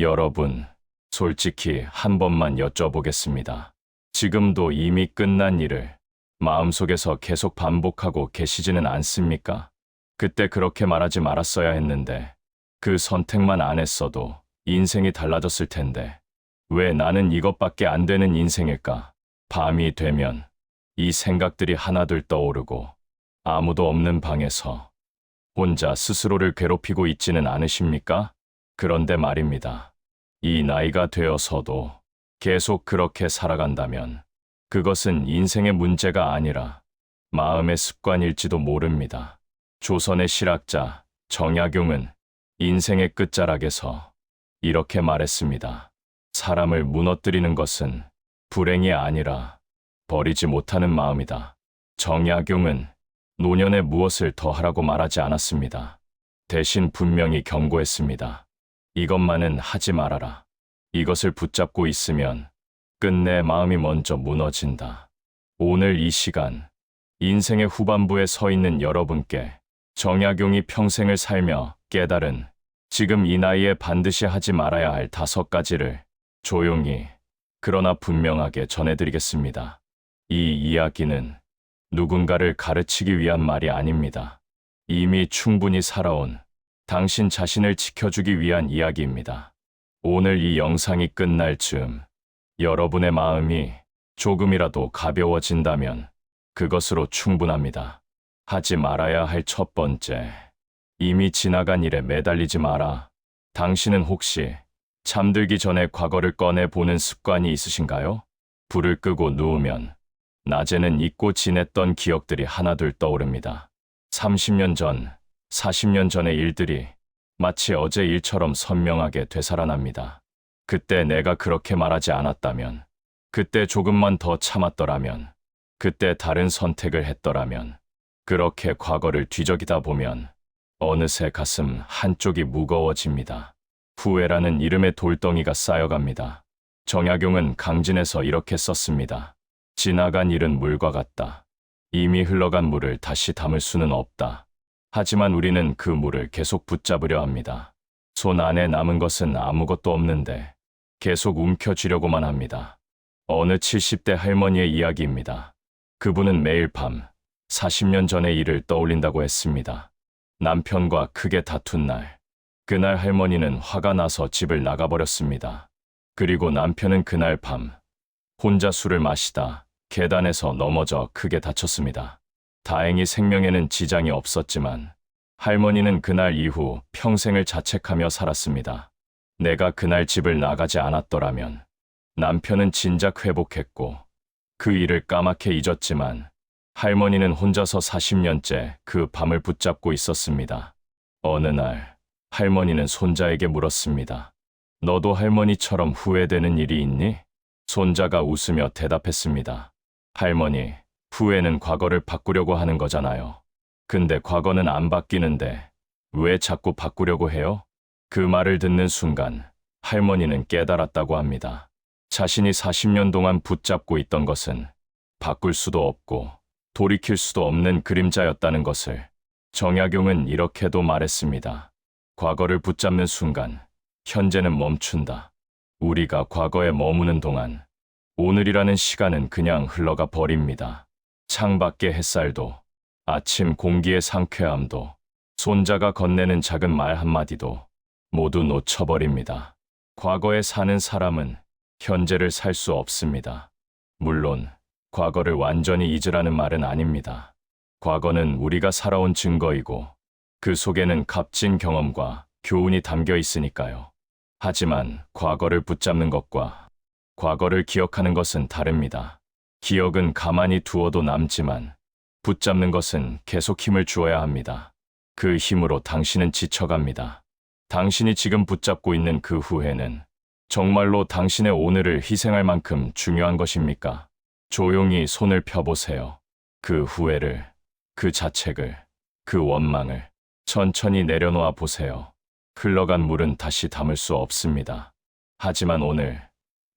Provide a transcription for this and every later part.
여러분, 솔직히 한 번만 여쭤보겠습니다. 지금도 이미 끝난 일을 마음속에서 계속 반복하고 계시지는 않습니까? 그때 그렇게 말하지 말았어야 했는데, 그 선택만 안 했어도 인생이 달라졌을 텐데, 왜 나는 이것밖에 안 되는 인생일까? 밤이 되면 이 생각들이 하나둘 떠오르고, 아무도 없는 방에서 혼자 스스로를 괴롭히고 있지는 않으십니까? 그런데 말입니다. 이 나이가 되어서도 계속 그렇게 살아간다면 그것은 인생의 문제가 아니라 마음의 습관일지도 모릅니다. 조선의 실학자 정약용은 인생의 끝자락에서 이렇게 말했습니다. 사람을 무너뜨리는 것은 불행이 아니라 버리지 못하는 마음이다. 정약용은 노년에 무엇을 더 하라고 말하지 않았습니다. 대신 분명히 경고했습니다. 이것만은 하지 말아라. 이것을 붙잡고 있으면 끝내 마음이 먼저 무너진다. 오늘 이 시간, 인생의 후반부에 서 있는 여러분께 정약용이 평생을 살며 깨달은 지금 이 나이에 반드시 하지 말아야 할 다섯 가지를 조용히 그러나 분명하게 전해드리겠습니다. 이 이야기는 누군가를 가르치기 위한 말이 아닙니다. 이미 충분히 살아온 당신 자신을 지켜주기 위한 이야기입니다. 오늘 이 영상이 끝날 즈음 여러분의 마음이 조금이라도 가벼워진다면 그것으로 충분합니다. 하지 말아야 할 첫 번째. 이미 지나간 일에 매달리지 마라. 당신은 혹시 잠들기 전에 과거를 꺼내 보는 습관이 있으신가요? 불을 끄고 누우면 낮에는 잊고 지냈던 기억들이 하나둘 떠오릅니다. 30년 전, 40년 전의 일들이 마치 어제 일처럼 선명하게 되살아납니다. 그때 내가 그렇게 말하지 않았다면, 그때 조금만 더 참았더라면, 그때 다른 선택을 했더라면, 그렇게 과거를 뒤적이다 보면 어느새 가슴 한쪽이 무거워집니다. 후회라는 이름의 돌덩이가 쌓여갑니다. 정약용은 강진에서 이렇게 썼습니다. 지나간 일은 물과 같다. 이미 흘러간 물을 다시 담을 수는 없다. 하지만 우리는 그 물을 계속 붙잡으려 합니다. 손 안에 남은 것은 아무것도 없는데 계속 움켜쥐려고만 합니다. 어느 70대 할머니의 이야기입니다. 그분은 매일 밤 40년 전의 일을 떠올린다고 했습니다. 남편과 크게 다툰 날, 그날 할머니는 화가 나서 집을 나가버렸습니다. 그리고 남편은 그날 밤 혼자 술을 마시다 계단에서 넘어져 크게 다쳤습니다. 다행히 생명에는 지장이 없었지만 할머니는 그날 이후 평생을 자책하며 살았습니다. 내가 그날 집을 나가지 않았더라면 남편은 진작 회복했고 그 일을 까맣게 잊었지만 할머니는 혼자서 40년째 그 밤을 붙잡고 있었습니다. 어느 날 할머니는 손자에게 물었습니다. 너도 할머니처럼 후회되는 일이 있니? 손자가 웃으며 대답했습니다. 할머니, 후회는 과거를 바꾸려고 하는 거잖아요. 근데 과거는 안 바뀌는데 왜 자꾸 바꾸려고 해요? 그 말을 듣는 순간 할머니는 깨달았다고 합니다. 자신이 40년 동안 붙잡고 있던 것은 바꿀 수도 없고 돌이킬 수도 없는 그림자였다는 것을 정약용은 이렇게도 말했습니다. 과거를 붙잡는 순간 현재는 멈춘다. 우리가 과거에 머무는 동안 오늘이라는 시간은 그냥 흘러가 버립니다. 창밖의 햇살도, 아침 공기의 상쾌함도, 손자가 건네는 작은 말 한마디도 모두 놓쳐버립니다. 과거에 사는 사람은 현재를 살 수 없습니다. 물론, 과거를 완전히 잊으라는 말은 아닙니다. 과거는 우리가 살아온 증거이고, 그 속에는 값진 경험과 교훈이 담겨 있으니까요. 하지만 과거를 붙잡는 것과 과거를 기억하는 것은 다릅니다. 기억은 가만히 두어도 남지만 붙잡는 것은 계속 힘을 주어야 합니다. 그 힘으로 당신은 지쳐갑니다. 당신이 지금 붙잡고 있는 그 후회는 정말로 당신의 오늘을 희생할 만큼 중요한 것입니까? 조용히 손을 펴보세요. 그 후회를, 그 자책을, 그 원망을 천천히 내려놓아 보세요. 흘러간 물은 다시 담을 수 없습니다. 하지만 오늘,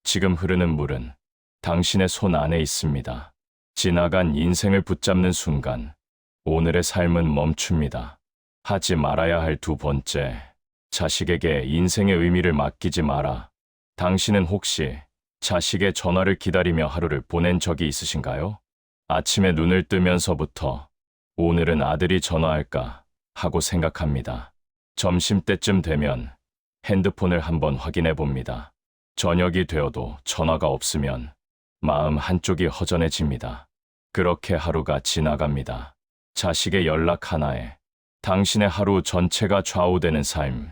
지금 흐르는 물은 당신의 손 안에 있습니다. 지나간 인생을 붙잡는 순간, 오늘의 삶은 멈춥니다. 하지 말아야 할 두 번째, 자식에게 인생의 의미를 맡기지 마라. 당신은 혹시 자식의 전화를 기다리며 하루를 보낸 적이 있으신가요? 아침에 눈을 뜨면서부터 오늘은 아들이 전화할까 하고 생각합니다. 점심때쯤 되면 핸드폰을 한번 확인해 봅니다. 저녁이 되어도 전화가 없으면 마음 한쪽이 허전해집니다. 그렇게 하루가 지나갑니다. 자식의 연락 하나에 당신의 하루 전체가 좌우되는 삶.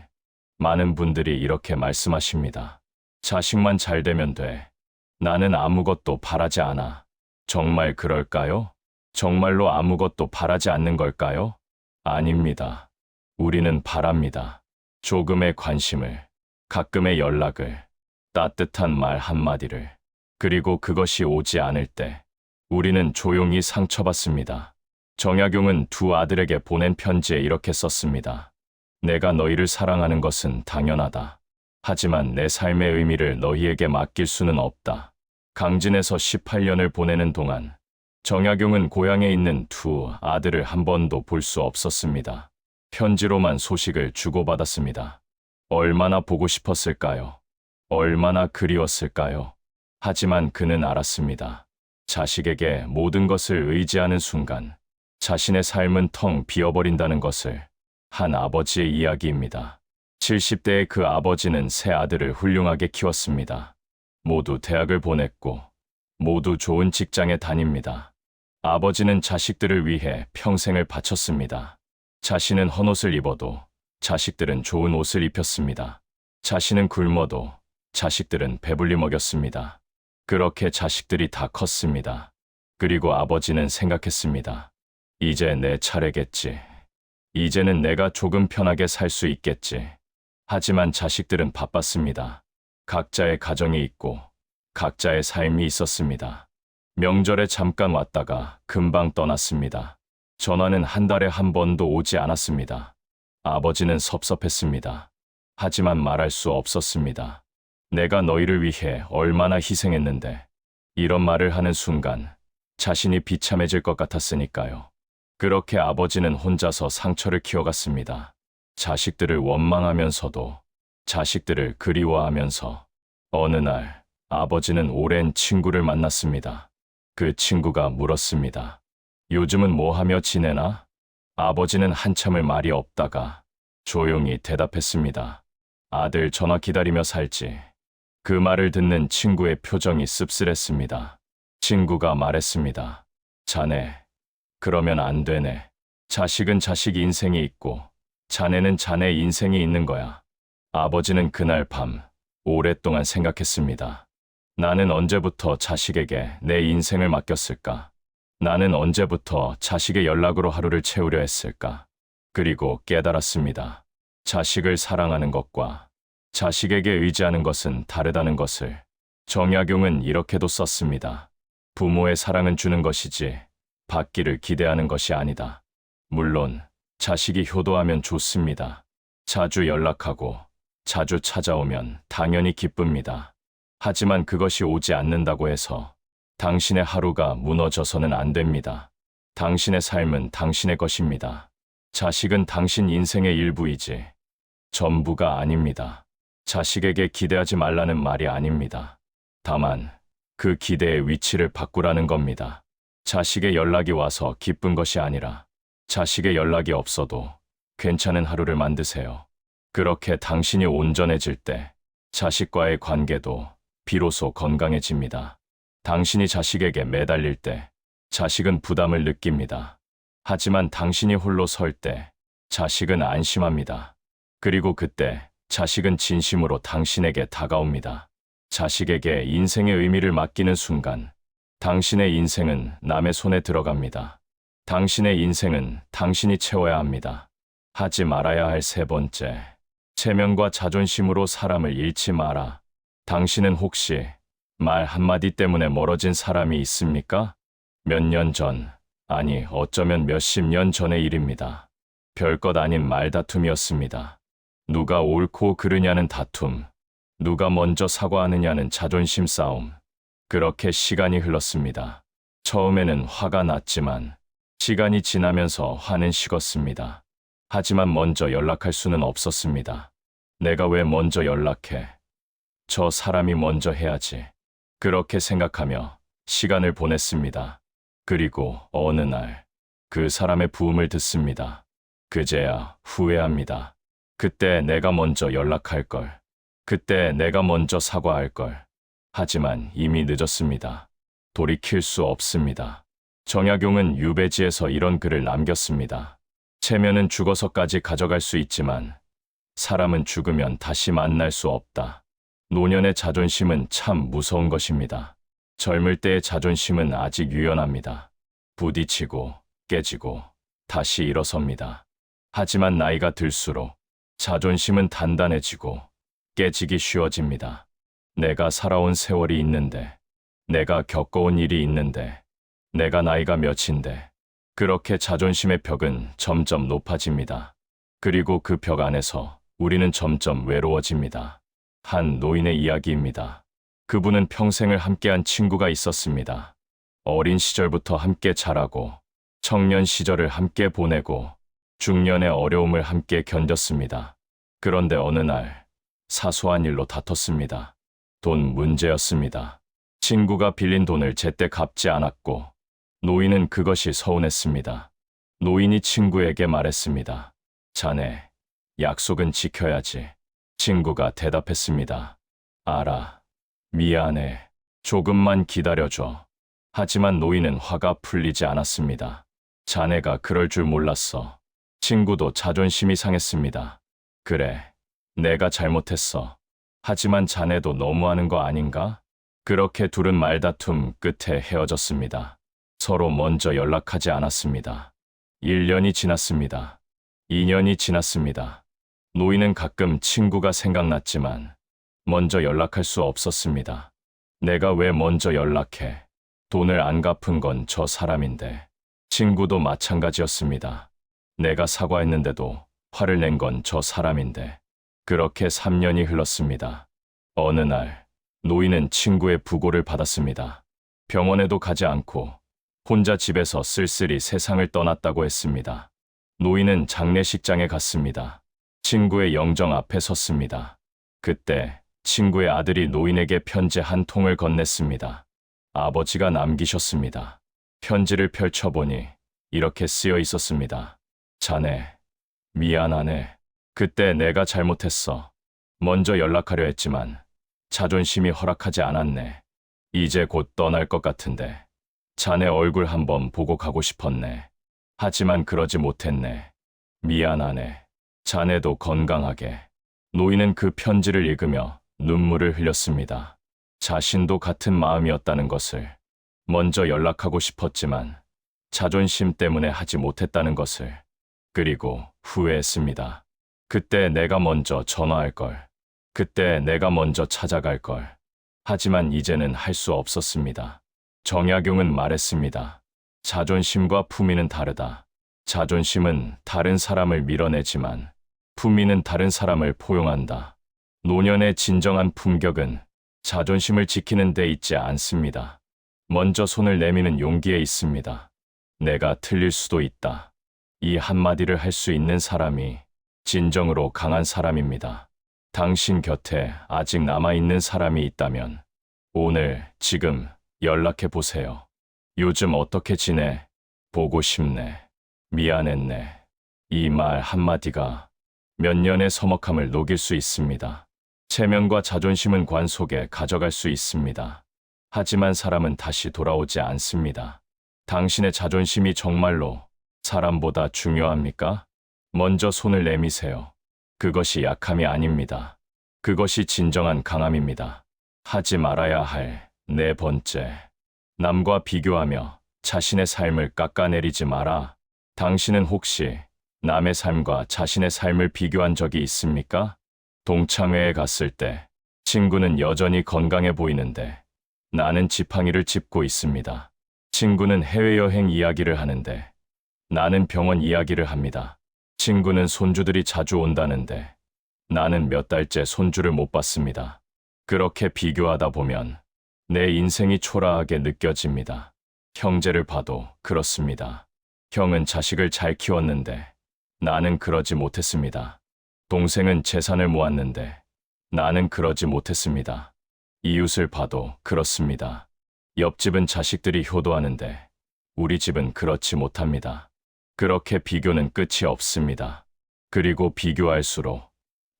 많은 분들이 이렇게 말씀하십니다. 자식만 잘 되면 돼. 나는 아무것도 바라지 않아. 정말 그럴까요? 정말로 아무것도 바라지 않는 걸까요? 아닙니다. 우리는 바랍니다. 조금의 관심을, 가끔의 연락을, 따뜻한 말 한마디를, 그리고 그것이 오지 않을 때, 우리는 조용히 상처받습니다. 정약용은 두 아들에게 보낸 편지에 이렇게 썼습니다. 내가 너희를 사랑하는 것은 당연하다. 하지만 내 삶의 의미를 너희에게 맡길 수는 없다. 강진에서 18년을 보내는 동안 정약용은 고향에 있는 두 아들을 한 번도 볼 수 없었습니다. 편지로만 소식을 주고받았습니다. 얼마나 보고 싶었을까요? 얼마나 그리웠을까요? 하지만 그는 알았습니다. 자식에게 모든 것을 의지하는 순간 자신의 삶은 텅 비어버린다는 것을 한 아버지의 이야기입니다. 70대의 그 아버지는 세 아들을 훌륭하게 키웠습니다. 모두 대학을 보냈고 모두 좋은 직장에 다닙니다. 아버지는 자식들을 위해 평생을 바쳤습니다. 자신은 헌옷을 입어도 자식들은 좋은 옷을 입혔습니다. 자신은 굶어도 자식들은 배불리 먹였습니다. 그렇게 자식들이 다 컸습니다. 그리고 아버지는 생각했습니다. 이제 내 차례겠지. 이제는 내가 조금 편하게 살 수 있겠지. 하지만 자식들은 바빴습니다. 각자의 가정이 있고 각자의 삶이 있었습니다. 명절에 잠깐 왔다가 금방 떠났습니다. 전화는 한 달에 한 번도 오지 않았습니다. 아버지는 섭섭했습니다. 하지만 말할 수 없었습니다. 내가 너희를 위해 얼마나 희생했는데 이런 말을 하는 순간 자신이 비참해질 것 같았으니까요. 그렇게 아버지는 혼자서 상처를 키워갔습니다. 자식들을 원망하면서도 자식들을 그리워하면서 어느 날 아버지는 오랜 친구를 만났습니다. 그 친구가 물었습니다. 요즘은 뭐 하며 지내나? 아버지는 한참을 말이 없다가 조용히 대답했습니다. 아들 전화 기다리며 살지. 그 말을 듣는 친구의 표정이 씁쓸했습니다. 친구가 말했습니다. 자네, 그러면 안 되네. 자식은 자식 인생이 있고, 자네는 자네 인생이 있는 거야. 아버지는 그날 밤, 오랫동안 생각했습니다. 나는 언제부터 자식에게 내 인생을 맡겼을까? 나는 언제부터 자식의 연락으로 하루를 채우려 했을까? 그리고 깨달았습니다. 자식을 사랑하는 것과 자식에게 의지하는 것은 다르다는 것을 정약용은 이렇게도 썼습니다. 부모의 사랑은 주는 것이지 받기를 기대하는 것이 아니다. 물론 자식이 효도하면 좋습니다. 자주 연락하고 자주 찾아오면 당연히 기쁩니다. 하지만 그것이 오지 않는다고 해서 당신의 하루가 무너져서는 안 됩니다. 당신의 삶은 당신의 것입니다. 자식은 당신 인생의 일부이지 전부가 아닙니다. 자식에게 기대하지 말라는 말이 아닙니다. 다만 그 기대의 위치를 바꾸라는 겁니다. 자식의 연락이 와서 기쁜 것이 아니라 자식의 연락이 없어도 괜찮은 하루를 만드세요. 그렇게 당신이 온전해질 때 자식과의 관계도 비로소 건강해집니다. 당신이 자식에게 매달릴 때 자식은 부담을 느낍니다. 하지만 당신이 홀로 설 때 자식은 안심합니다. 그리고 그때 자식은 진심으로 당신에게 다가옵니다. 자식에게 인생의 의미를 맡기는 순간 당신의 인생은 남의 손에 들어갑니다. 당신의 인생은 당신이 채워야 합니다. 하지 말아야 할 세 번째. 체면과 자존심으로 사람을 잃지 마라. 당신은 혹시 말 한마디 때문에 멀어진 사람이 있습니까? 몇 년 전, 아니 어쩌면 몇십 년 전의 일입니다. 별것 아닌 말다툼이었습니다. 누가 옳고 그르냐는 다툼, 누가 먼저 사과하느냐는 자존심 싸움. 그렇게 시간이 흘렀습니다. 처음에는 화가 났지만 시간이 지나면서 화는 식었습니다. 하지만 먼저 연락할 수는 없었습니다. 내가 왜 먼저 연락해? 저 사람이 먼저 해야지. 그렇게 생각하며 시간을 보냈습니다. 그리고 어느 날 그 사람의 부음을 듣습니다. 그제야 후회합니다. 그때 내가 먼저 연락할 걸. 그때 내가 먼저 사과할 걸. 하지만 이미 늦었습니다. 돌이킬 수 없습니다. 정약용은 유배지에서 이런 글을 남겼습니다. 체면은 죽어서까지 가져갈 수 있지만 사람은 죽으면 다시 만날 수 없다. 노년의 자존심은 참 무서운 것입니다. 젊을 때의 자존심은 아직 유연합니다. 부딪히고 깨지고 다시 일어섭니다. 하지만 나이가 들수록 자존심은 단단해지고 깨지기 쉬워집니다. 내가 살아온 세월이 있는데, 내가 겪어온 일이 있는데, 내가 나이가 몇인데, 그렇게 자존심의 벽은 점점 높아집니다. 그리고 그 벽 안에서 우리는 점점 외로워집니다. 한 노인의 이야기입니다. 그분은 평생을 함께한 친구가 있었습니다. 어린 시절부터 함께 자라고, 청년 시절을 함께 보내고, 중년의 어려움을 함께 견뎠습니다. 그런데 어느 날, 사소한 일로 다퉜습니다. 돈 문제였습니다. 친구가 빌린 돈을 제때 갚지 않았고, 노인은 그것이 서운했습니다. 노인이 친구에게 말했습니다. 자네, 약속은 지켜야지. 친구가 대답했습니다. 알아. 미안해. 조금만 기다려줘. 하지만 노인은 화가 풀리지 않았습니다. 자네가 그럴 줄 몰랐어. 친구도 자존심이 상했습니다. 그래. 내가 잘못했어. 하지만 자네도 너무하는 거 아닌가? 그렇게 둘은 말다툼 끝에 헤어졌습니다. 서로 먼저 연락하지 않았습니다. 1년이 지났습니다. 2년이 지났습니다. 노인은 가끔 친구가 생각났지만 먼저 연락할 수 없었습니다. 내가 왜 먼저 연락해? 돈을 안 갚은 건 저 사람인데 친구도 마찬가지였습니다. 내가 사과했는데도 화를 낸 건 저 사람인데 그렇게 3년이 흘렀습니다. 어느 날 노인은 친구의 부고를 받았습니다. 병원에도 가지 않고 혼자 집에서 쓸쓸히 세상을 떠났다고 했습니다. 노인은 장례식장에 갔습니다. 친구의 영정 앞에 섰습니다. 그때 친구의 아들이 노인에게 편지 한 통을 건넸습니다. 아버지가 남기셨습니다. 편지를 펼쳐보니 이렇게 쓰여 있었습니다. 자네, 미안하네. 그때 내가 잘못했어. 먼저 연락하려 했지만 자존심이 허락하지 않았네. 이제 곧 떠날 것 같은데 자네 얼굴 한번 보고 가고 싶었네. 하지만 그러지 못했네. 미안하네. 자네도 건강하게. 노인은 그 편지를 읽으며 눈물을 흘렸습니다. 자신도 같은 마음이었다는 것을 먼저 연락하고 싶었지만 자존심 때문에 하지 못했다는 것을 그리고 후회했습니다. 그때 내가 먼저 전화할 걸. 그때 내가 먼저 찾아갈 걸. 하지만 이제는 할 수 없었습니다. 정약용은 말했습니다. 자존심과 품위는 다르다. 자존심은 다른 사람을 밀어내지만 품위는 다른 사람을 포용한다. 노년의 진정한 품격은 자존심을 지키는 데 있지 않습니다. 먼저 손을 내미는 용기에 있습니다. 내가 틀릴 수도 있다. 이 한마디를 할 수 있는 사람이 진정으로 강한 사람입니다. 당신 곁에 아직 남아있는 사람이 있다면 오늘, 지금 연락해 보세요. 요즘 어떻게 지내? 보고 싶네. 미안했네. 이 말 한마디가 몇 년의 서먹함을 녹일 수 있습니다. 체면과 자존심은 관 속에 가져갈 수 있습니다. 하지만 사람은 다시 돌아오지 않습니다. 당신의 자존심이 정말로 사람보다 중요합니까? 먼저 손을 내미세요. 그것이 약함이 아닙니다. 그것이 진정한 강함입니다. 하지 말아야 할 네 번째. 남과 비교하며 자신의 삶을 깎아내리지 마라. 당신은 혹시 남의 삶과 자신의 삶을 비교한 적이 있습니까? 동창회에 갔을 때 친구는 여전히 건강해 보이는데 나는 지팡이를 짚고 있습니다. 친구는 해외여행 이야기를 하는데 나는 병원 이야기를 합니다. 친구는 손주들이 자주 온다는데 나는 몇 달째 손주를 못 봤습니다. 그렇게 비교하다 보면 내 인생이 초라하게 느껴집니다. 형제를 봐도 그렇습니다. 형은 자식을 잘 키웠는데 나는 그러지 못했습니다. 동생은 재산을 모았는데 나는 그러지 못했습니다. 이웃을 봐도 그렇습니다. 옆집은 자식들이 효도하는데 우리 집은 그렇지 못합니다. 그렇게 비교는 끝이 없습니다. 그리고 비교할수록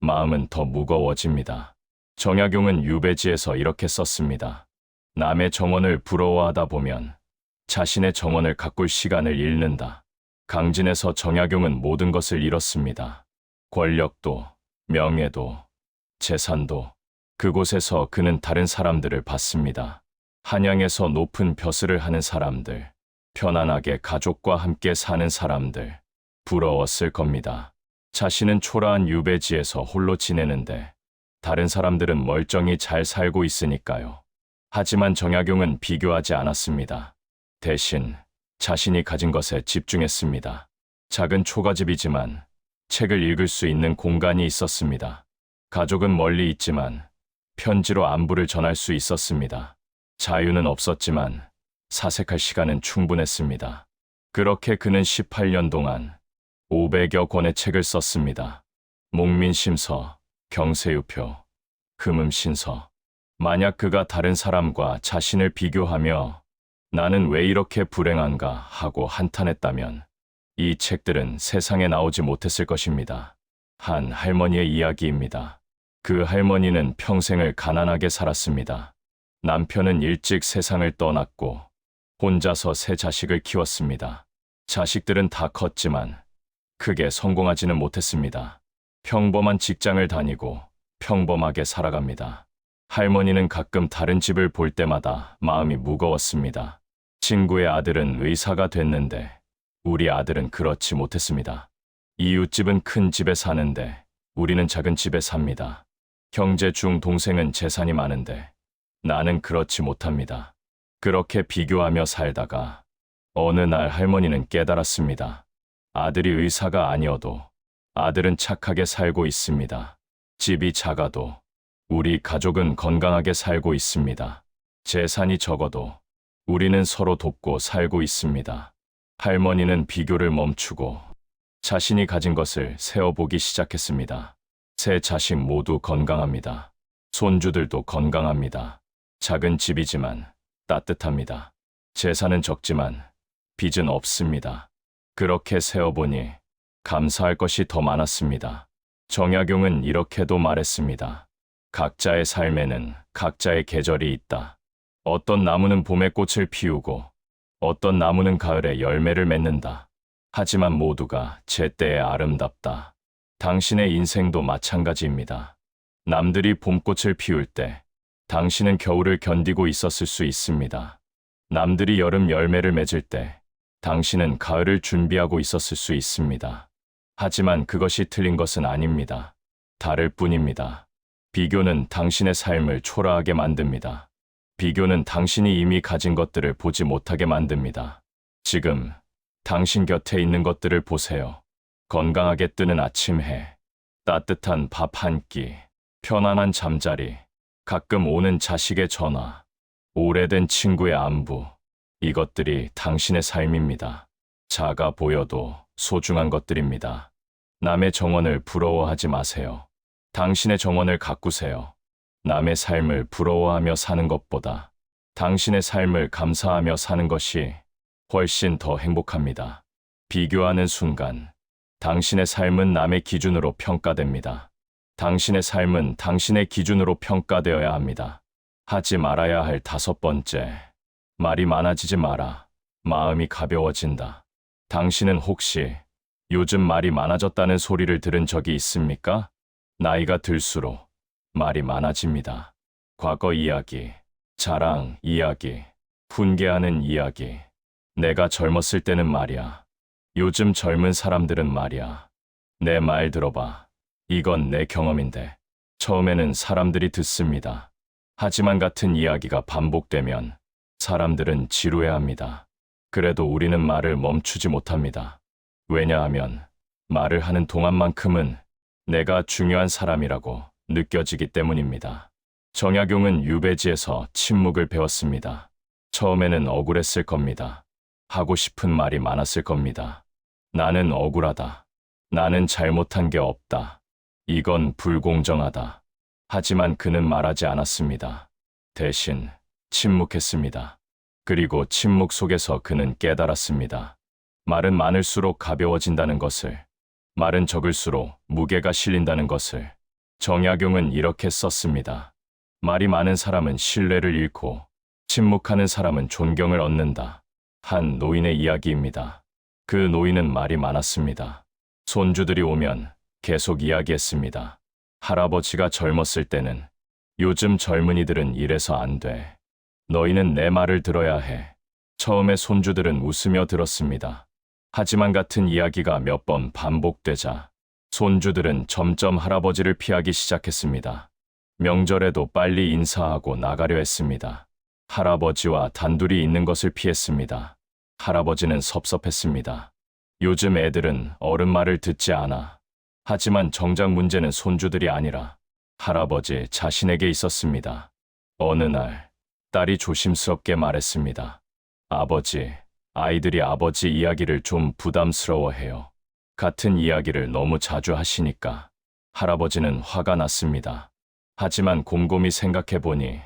마음은 더 무거워집니다. 정약용은 유배지에서 이렇게 썼습니다. 남의 정원을 부러워하다 보면 자신의 정원을 가꿀 시간을 잃는다. 강진에서 정약용은 모든 것을 잃었습니다. 권력도, 명예도, 재산도. 그곳에서 그는 다른 사람들을 봤습니다. 한양에서 높은 벼슬을 하는 사람들, 편안하게 가족과 함께 사는 사람들, 부러웠을 겁니다. 자신은 초라한 유배지에서 홀로 지내는데 다른 사람들은 멀쩡히 잘 살고 있으니까요. 하지만 정약용은 비교하지 않았습니다. 대신 자신이 가진 것에 집중했습니다. 작은 초가집이지만 책을 읽을 수 있는 공간이 있었습니다. 가족은 멀리 있지만 편지로 안부를 전할 수 있었습니다. 자유는 없었지만 사색할 시간은 충분했습니다. 그렇게 그는 18년 동안 500여 권의 책을 썼습니다. 목민심서, 경세유표, 금음신서. 만약 그가 다른 사람과 자신을 비교하며 나는 왜 이렇게 불행한가 하고 한탄했다면 이 책들은 세상에 나오지 못했을 것입니다. 한 할머니의 이야기입니다. 그 할머니는 평생을 가난하게 살았습니다. 남편은 일찍 세상을 떠났고 혼자서 세 자식을 키웠습니다. 자식들은 다 컸지만 크게 성공하지는 못했습니다. 평범한 직장을 다니고 평범하게 살아갑니다. 할머니는 가끔 다른 집을 볼 때마다 마음이 무거웠습니다. 친구의 아들은 의사가 됐는데 우리 아들은 그렇지 못했습니다. 이웃집은 큰 집에 사는데 우리는 작은 집에 삽니다. 형제 중 동생은 재산이 많은데 나는 그렇지 못합니다. 그렇게 비교하며 살다가 어느 날 할머니는 깨달았습니다. 아들이 의사가 아니어도 아들은 착하게 살고 있습니다. 집이 작아도 우리 가족은 건강하게 살고 있습니다. 재산이 적어도 우리는 서로 돕고 살고 있습니다. 할머니는 비교를 멈추고 자신이 가진 것을 세어보기 시작했습니다. 세 자식 모두 건강합니다. 손주들도 건강합니다. 작은 집이지만 따뜻합니다. 재산은 적지만 빚은 없습니다. 그렇게 세어보니 감사할 것이 더 많았습니다. 정약용은 이렇게도 말했습니다. 각자의 삶에는 각자의 계절이 있다. 어떤 나무는 봄에 꽃을 피우고 어떤 나무는 가을에 열매를 맺는다. 하지만 모두가 제때에 아름답다. 당신의 인생도 마찬가지입니다. 남들이 봄꽃을 피울 때 당신은 겨울을 견디고 있었을 수 있습니다. 남들이 여름 열매를 맺을 때 당신은 가을을 준비하고 있었을 수 있습니다. 하지만 그것이 틀린 것은 아닙니다. 다를 뿐입니다. 비교는 당신의 삶을 초라하게 만듭니다. 비교는 당신이 이미 가진 것들을 보지 못하게 만듭니다. 지금 당신 곁에 있는 것들을 보세요. 건강하게 뜨는 아침 해, 따뜻한 밥 한 끼, 편안한 잠자리, 가끔 오는 자식의 전화, 오래된 친구의 안부, 이것들이 당신의 삶입니다. 작아 보여도 소중한 것들입니다. 남의 정원을 부러워하지 마세요. 당신의 정원을 가꾸세요. 남의 삶을 부러워하며 사는 것보다 당신의 삶을 감사하며 사는 것이 훨씬 더 행복합니다. 비교하는 순간 당신의 삶은 남의 기준으로 평가됩니다. 당신의 삶은 당신의 기준으로 평가되어야 합니다. 하지 말아야 할 다섯 번째. 말이 많아지지 마라. 마음이 가벼워진다. 당신은 혹시 요즘 말이 많아졌다는 소리를 들은 적이 있습니까? 나이가 들수록 말이 많아집니다. 과거 이야기, 자랑 이야기, 훈계하는 이야기. 내가 젊었을 때는 말이야. 요즘 젊은 사람들은 말이야. 내 말 들어봐. 이건 내 경험인데 처음에는 사람들이 듣습니다. 하지만 같은 이야기가 반복되면 사람들은 지루해합니다. 그래도 우리는 말을 멈추지 못합니다. 왜냐하면 말을 하는 동안만큼은 내가 중요한 사람이라고 느껴지기 때문입니다. 정약용은 유배지에서 침묵을 배웠습니다. 처음에는 억울했을 겁니다. 하고 싶은 말이 많았을 겁니다. 나는 억울하다. 나는 잘못한 게 없다. 이건 불공정하다. 하지만 그는 말하지 않았습니다. 대신 침묵했습니다. 그리고 침묵 속에서 그는 깨달았습니다. 말은 많을수록 가벼워진다는 것을, 말은 적을수록 무게가 실린다는 것을. 정약용은 이렇게 썼습니다. 말이 많은 사람은 신뢰를 잃고, 침묵하는 사람은 존경을 얻는다. 한 노인의 이야기입니다. 그 노인은 말이 많았습니다. 손주들이 오면 계속 이야기했습니다. 할아버지가 젊었을 때는 요즘 젊은이들은 이래서 안 돼. 너희는 내 말을 들어야 해. 처음에 손주들은 웃으며 들었습니다. 하지만 같은 이야기가 몇 번 반복되자 손주들은 점점 할아버지를 피하기 시작했습니다. 명절에도 빨리 인사하고 나가려 했습니다. 할아버지와 단둘이 있는 것을 피했습니다. 할아버지는 섭섭했습니다. 요즘 애들은 어른 말을 듣지 않아. 하지만 정작 문제는 손주들이 아니라 할아버지 자신에게 있었습니다. 어느 날 딸이 조심스럽게 말했습니다. 아버지, 아이들이 아버지 이야기를 좀 부담스러워해요. 같은 이야기를 너무 자주 하시니까 할아버지는 화가 났습니다. 하지만 곰곰이 생각해 보니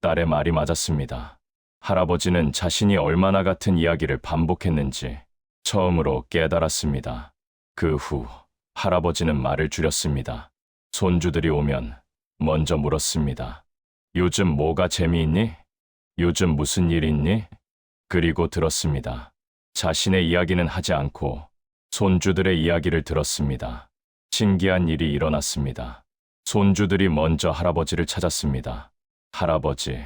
딸의 말이 맞았습니다. 할아버지는 자신이 얼마나 같은 이야기를 반복했는지 처음으로 깨달았습니다. 그 후 할아버지는 말을 줄였습니다. 손주들이 오면 먼저 물었습니다. 요즘 뭐가 재미있니? 요즘 무슨 일 있니? 그리고 들었습니다. 자신의 이야기는 하지 않고 손주들의 이야기를 들었습니다. 신기한 일이 일어났습니다. 손주들이 먼저 할아버지를 찾았습니다. 할아버지,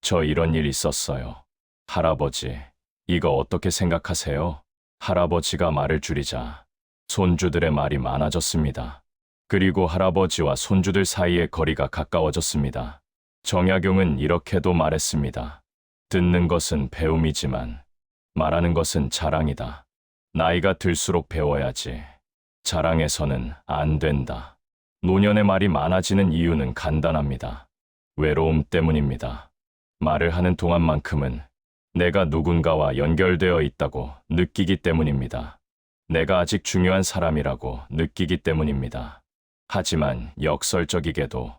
저 이런 일 있었어요. 할아버지, 이거 어떻게 생각하세요? 할아버지가 말을 줄이자 손주들의 말이 많아졌습니다. 그리고 할아버지와 손주들 사이의 거리가 가까워졌습니다. 정약용은 이렇게도 말했습니다. 듣는 것은 배움이지만 말하는 것은 자랑이다. 나이가 들수록 배워야지. 자랑해서는 안 된다. 노년의 말이 많아지는 이유는 간단합니다. 외로움 때문입니다. 말을 하는 동안만큼은 내가 누군가와 연결되어 있다고 느끼기 때문입니다. 내가 아직 중요한 사람이라고 느끼기 때문입니다. 하지만 역설적이게도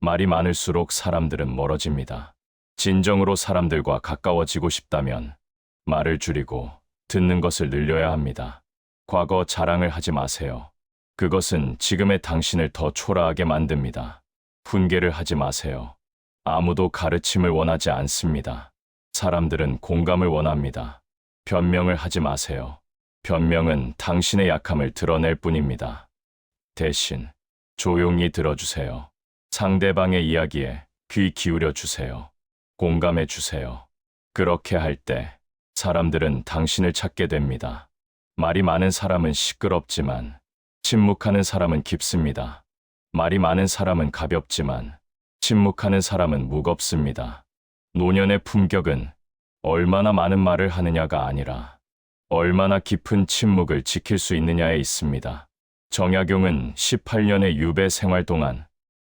말이 많을수록 사람들은 멀어집니다. 진정으로 사람들과 가까워지고 싶다면 말을 줄이고 듣는 것을 늘려야 합니다. 과거 자랑을 하지 마세요. 그것은 지금의 당신을 더 초라하게 만듭니다. 훈계를 하지 마세요. 아무도 가르침을 원하지 않습니다. 사람들은 공감을 원합니다. 변명을 하지 마세요. 변명은 당신의 약함을 드러낼 뿐입니다. 대신 조용히 들어주세요. 상대방의 이야기에 귀 기울여 주세요. 공감해 주세요. 그렇게 할 때 사람들은 당신을 찾게 됩니다. 말이 많은 사람은 시끄럽지만 침묵하는 사람은 깊습니다. 말이 많은 사람은 가볍지만 침묵하는 사람은 무겁습니다. 노년의 품격은 얼마나 많은 말을 하느냐가 아니라 얼마나 깊은 침묵을 지킬 수 있느냐에 있습니다. 정약용은 18년의 유배 생활 동안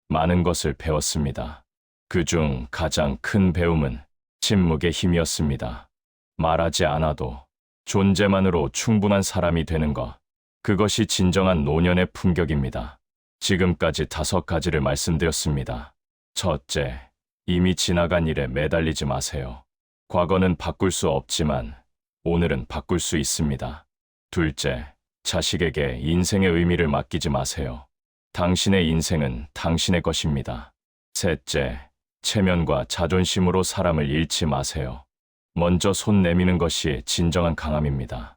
많은 것을 배웠습니다. 그 중 가장 큰 배움은 침묵의 힘이었습니다. 말하지 않아도 존재만으로 충분한 사람이 되는 것. 그것이 진정한 노년의 품격입니다. 지금까지 다섯 가지를 말씀드렸습니다. 첫째, 이미 지나간 일에 매달리지 마세요. 과거는 바꿀 수 없지만 오늘은 바꿀 수 있습니다. 둘째, 자식에게 인생의 의미를 맡기지 마세요. 당신의 인생은 당신의 것입니다. 셋째, 체면과 자존심으로 사람을 잃지 마세요. 먼저 손 내미는 것이 진정한 강함입니다.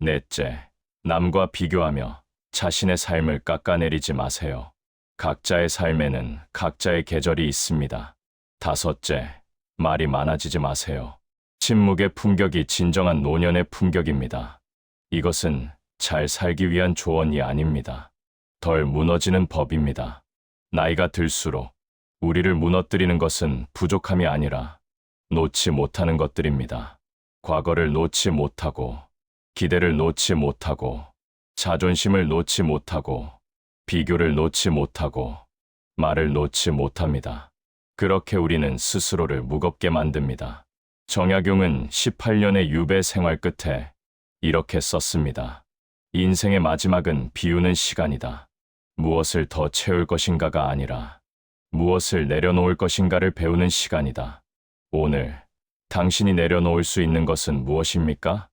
넷째, 남과 비교하며 자신의 삶을 깎아내리지 마세요. 각자의 삶에는 각자의 계절이 있습니다. 다섯째, 말이 많아지지 마세요. 침묵의 품격이 진정한 노년의 품격입니다. 이것은 잘 살기 위한 조언이 아닙니다. 덜 무너지는 법입니다. 나이가 들수록 우리를 무너뜨리는 것은 부족함이 아니라 놓지 못하는 것들입니다. 과거를 놓지 못하고, 기대를 놓지 못하고, 자존심을 놓지 못하고, 비교를 놓지 못하고, 말을 놓지 못합니다. 그렇게 우리는 스스로를 무겁게 만듭니다. 정약용은 18년의 유배 생활 끝에 이렇게 썼습니다. 인생의 마지막은 비우는 시간이다. 무엇을 더 채울 것인가가 아니라 무엇을 내려놓을 것인가를 배우는 시간이다. 오늘 당신이 내려놓을 수 있는 것은 무엇입니까?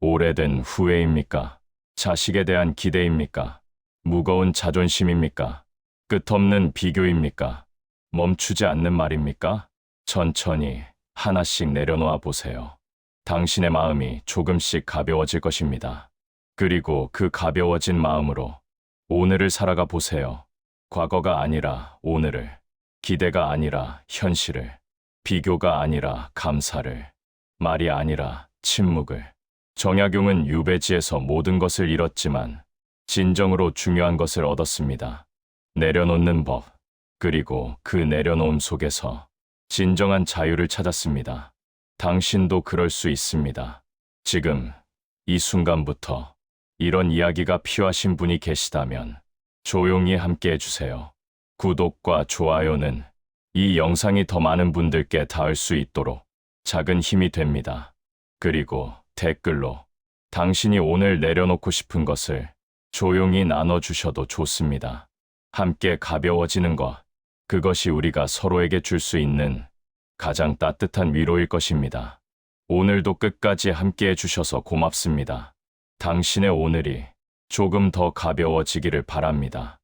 오래된 후회입니까? 자식에 대한 기대입니까? 무거운 자존심입니까? 끝없는 비교입니까? 멈추지 않는 말입니까? 천천히 하나씩 내려놓아 보세요. 당신의 마음이 조금씩 가벼워질 것입니다. 그리고 그 가벼워진 마음으로 오늘을 살아가 보세요. 과거가 아니라 오늘을, 기대가 아니라 현실을, 비교가 아니라 감사를, 말이 아니라 침묵을. 정약용은 유배지에서 모든 것을 잃었지만 진정으로 중요한 것을 얻었습니다. 내려놓는 법, 그리고 그 내려놓음 속에서 진정한 자유를 찾았습니다. 당신도 그럴 수 있습니다. 지금, 이 순간부터 이런 이야기가 필요하신 분이 계시다면 조용히 함께 해주세요. 구독과 좋아요는 이 영상이 더 많은 분들께 닿을 수 있도록 작은 힘이 됩니다. 그리고 댓글로 당신이 오늘 내려놓고 싶은 것을 조용히 나눠주셔도 좋습니다. 함께 가벼워지는 것, 그것이 우리가 서로에게 줄 수 있는 가장 따뜻한 위로일 것입니다. 오늘도 끝까지 함께 해주셔서 고맙습니다. 당신의 오늘이 조금 더 가벼워지기를 바랍니다.